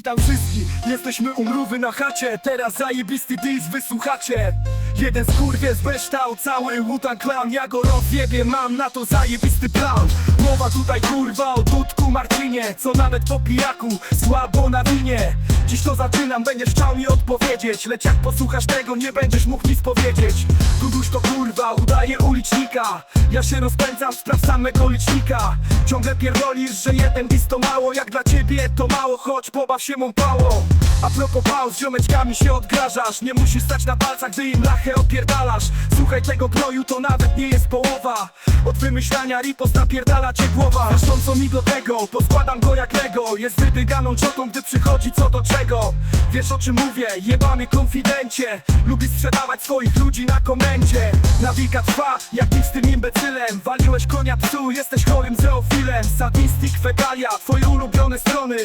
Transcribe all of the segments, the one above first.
Witam wszystkich, jesteśmy umrówy na chacie. Teraz zajebisty dis wysłuchacie Jeden skurwiec beształ, cały Clan Ja go rozjebię, mam na to zajebisty plan. Mowa tutaj kurwa o Dudku Marcinie. Co nawet po pijaku, słabo na winie. Dziś to zaczynam, będziesz chciał mi odpowiedzieć. Lecz jak posłuchasz tego, nie będziesz mógł nic powiedzieć. Duduś to kurwa, udaje ulicznika. Ja się rozpędzam, sprawdzam mego licznika. Ciągle pierdolisz, że jeden dis to mało. Jak dla ciebie to mało, choć pobaw się mą pało. A propos pauz, ziomeczkami się odgrażasz. Nie musisz stać na palcach, gdy im lachę opierdalasz. Słuchaj tego gnoju, to nawet nie jest połowa. Od wymyślania ripost napierdala cię głowa. Zresztą mi do tego, poskładam go jak Lego. Jest wydyganą ciotą, gdy przychodzi co do czego. Wiesz o czym mówię, jebany konfidencie. Lubi sprzedawać swoich ludzi na komendzie Nawika trwa, jak nic tym imbecylem. Waliłeś konia psu, jesteś chorym zeofilem. Sadistik, fegalia, twoje ulubione strony.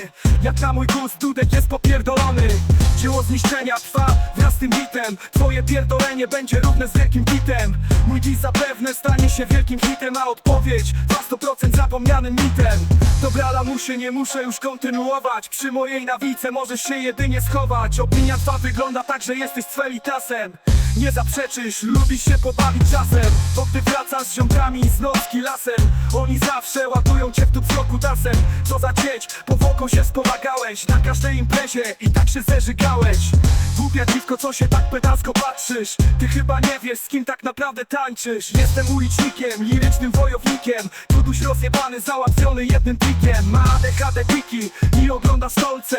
Jak na mój gust, dudek jest popierdolony. Dzieło zniszczenia trwa wraz z tym bitem Twoje pierdolenie będzie równe z wielkim bitem Mój dziś zapewne stanie się wielkim hitem A odpowiedź 200% zapomnianym mitem. Dobra lamusie, nie muszę już kontynuować. Przy mojej nawice możesz się jedynie schować. Opinia twa wygląda tak, że jesteś cwelitasem nie zaprzeczysz, lubisz się pobawić czasem Bo gdy wracasz z ziomkami z noski lasem Oni zawsze ładują cię w tubsroku tasem. Co za dzieć, powłoką się wspomagałeś Na każdej imprezie i tak się zeżygałeś. Głupia dziwko, co się tak pedalsko patrzysz? Ty chyba nie wiesz, z kim tak naprawdę tańczysz. Jestem ulicznikiem, lirycznym wojownikiem. Tuduś rozjebany, załatwiony jednym trikiem. Ma ADHD piki i ogląda stolce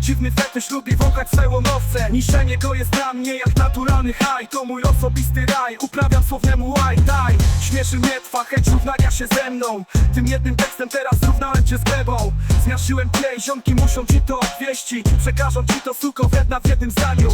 Dziwny fetysz lubi wąchać swoją łomowce Niszczenie go jest dla mnie jak naturalny haj. To mój osobisty raj, uprawiam słownemu łaj daj. Śmieszy mnie twa chęć równania się ze mną. Tym jednym tekstem teraz zrównałem cię z glebą Zmiaszyłem cię ziomki muszą ci to odwieścić. Przekażą ci to suko w jednym zdaniu.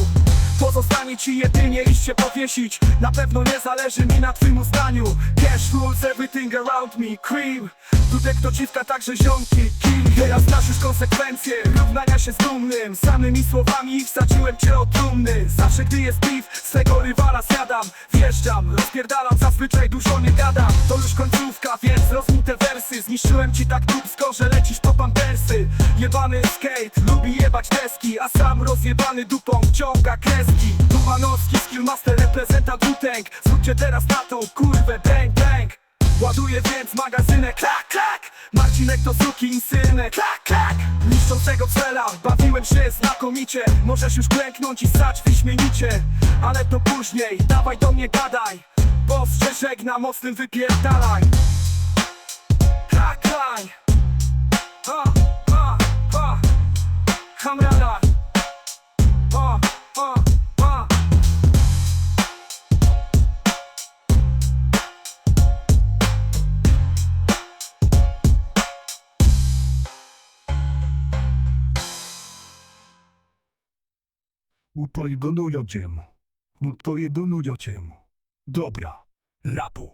Pozostanie ci jedynie iść się powiesić. Na pewno nie zależy mi na twym uznaniu. Cash rules everything around me. Cream. Dudek to także ziomki. Kill. Teraz konsekwencje Równania się z dumnym. Samymi słowami wsadziłem cię od trumny. Zawsze gdy jest Z tego rywala zjadam. Wjeżdżam, rozpierdalam Zazwyczaj dużo nie gadam. To już końcówka, więc rozmij te wersy. Zniszczyłem ci tak dupsko, że lecisz po pampersy. Jebany skate, lubi jebać deski A sam rozjebany dupą wciąga kreski. Dumanowski, skillmaster, reprezentant Wu-Tang Zróbcie teraz na tą kurwę bang bang. Ładuję więc magazynek, klak, klak. Marcinek to suki synek, klak, klak Niszczącego cela, bawiłem się znakomicie. Możesz już klęknąć i stać wyśmienicie Ale to później, dawaj do mnie gadaj Bo strzeżek na mocnym wypierdalaj. Klak Ha, ha, ha. Hamrana Upojedonują cię. Upojedonują cię. Dobra, rapu.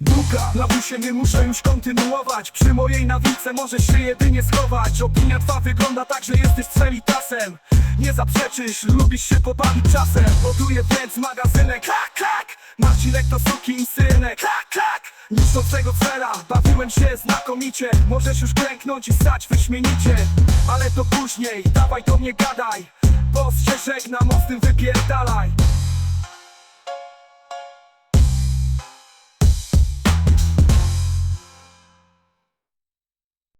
Duka, na busie nie muszę już kontynuować. Przy mojej nawice możesz się jedynie schować. Opinia twa wygląda tak, że jesteś celitasem. Nie zaprzeczysz, lubisz się pobawić czasem. Buduję więc magazynek, klak, klak Marcinek to suki synek, klak, klak Niszczącego cela, bawiłem się znakomicie. Możesz już klęknąć i stać wyśmienicie. Ale to później, dawaj do mnie gadaj Bo ścieżek na mocnym wypierdalaj